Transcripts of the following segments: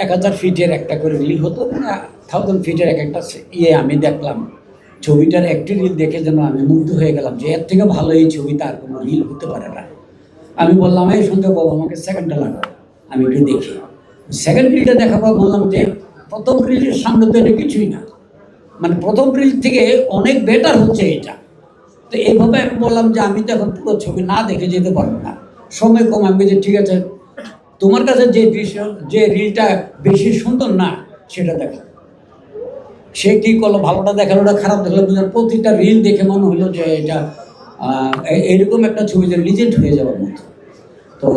এক হাজার ফিটের একটা করে রিল হতো থাউজেন্ড ফিটের এক একটা ইয়ে আমি দেখলাম। ছবিটার একটি রিল দেখে যেন আমি মুগ্ধ হয়ে গেলাম যে এর থেকে ভালো এই ছবিটা আর কোনো রিল হতে পারে না। আমি বললাম, এই সঙ্গে বাবা, আমাকে সেকেন্ডটা লাগাও, আমি একটু দেখি। সেকেন্ড রিলটা পর বললাম যে, প্রথম রিলের সামনে তো এটা কিছুই না। মানে প্রথম রিল থেকে অনেক বেটার হচ্ছে এটা। তো এইভাবে আমি বললাম যে, আমি তো এখন পুরো ছবি না দেখে যেতে পারব না। সময় কম, আমি যে ঠিক আছে তোমার কাছে যে দৃশ্য যে রিলটা বেশি সুন্দর না, সেটা দেখো। সে কী করল, ভালোটা দেখাল না খারাপ দেখাল, বুঝলাম, প্রতিটা রিল দেখে মনে হলো যে এটা এরকম একটা ছবি যে লিজেন্ড হয়ে যাওয়ার মতো। তো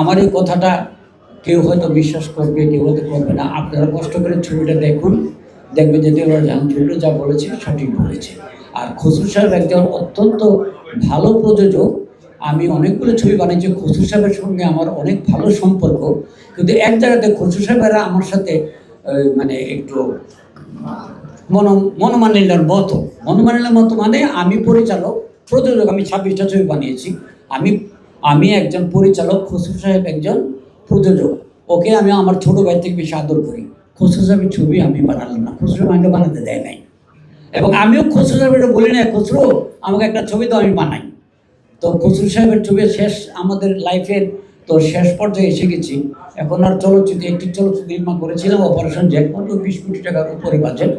আমার এই কথাটা কেউ হয়তো বিশ্বাস করবে, কেউ হয়তো করবে না। আপনারা কষ্ট করে ছবিটা দেখুন। দেখবেন যে দেওয়ার জাহান ছবিটা যা বলেছে, সঠিক বলেছে। আর খসরু সাহেব একজন অত্যন্ত ভালো প্রযোজক আমি অনেকগুলো ছবি বানিয়েছি। খসরু সাহেবের সঙ্গে আমার অনেক ভালো সম্পর্ক। কিন্তু এক জায়গাতে খসরু সাহেবেরা আমার সাথে মানে একটু, মন মনোমানিল্যের মতো। মনোমানিল্যের মতো মানে আমি পরিচালক, প্রযোজক, আমি ছাব্বিশটা ছবি বানিয়েছি। আমি আমি একজন পরিচালক, খসরু সাহেব একজন প্রযোজক। ওকে আমি আমার ছোটো ভাই থেকে বেশি আদর করি। খসরু সাহেবের ছবি আমি বানালাম না। খসরু আমাকে বানাতে দেয় নাই। এবং আমিও খসরু সাহেবের বলি না খসরু, আমাকে একটা ছবি তো আমি বানাই। তো খসরু সাহেবের ছবি শেষ আমাদের লাইফের তো শেষ পর্যায়ে এসে গেছি। এখন আর চলচ্চিত্র, একটি চলচ্চিত্র নির্মাণ করেছিলাম অপারেশন জ্যাকপট বিশ কোটি টাকার উপরে বাজেট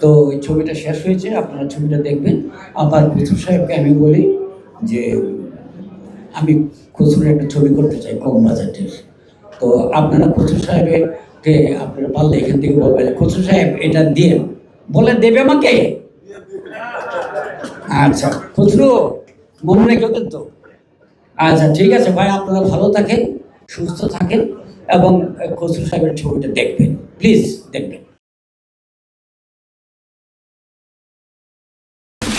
তো এই ছবিটা শেষ হয়েছে, আপনারা ছবিটা দেখবেন। আবার খসরু সাহেবকে আমি বলি যে, আমি খসরুর একটা ছবি করতে চাই, কম বাজেটের তো আপনারা খসরু সাহেবকে আপনারা পারলে এখান থেকে বলবেন খসরু সাহেব, এটা দিয়ে বলে দেবে আমাকে? আচ্ছা খুচরো মনে রেখো কিন্তু আচ্ছা ঠিক আছে ভাই আপনারা ভালো থাকেন সুস্থ থাকেন এবং খসরু সাহেবের ছবিটা দেখবেন। প্লিজ দেখবেন।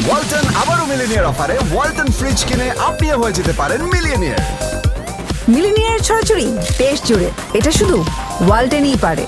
ওয়ালটন আবারও মিলিনিয়ার অফারে ওয়ালটন ফ্রিজ কিনে আপনিও হয়ে যেতে পারেন মিলিয়নিয়ার মিলিনিয়ার ছড়াছড়ি দেশ জুড়ে এটা শুধু ওয়ালটেনই পারে।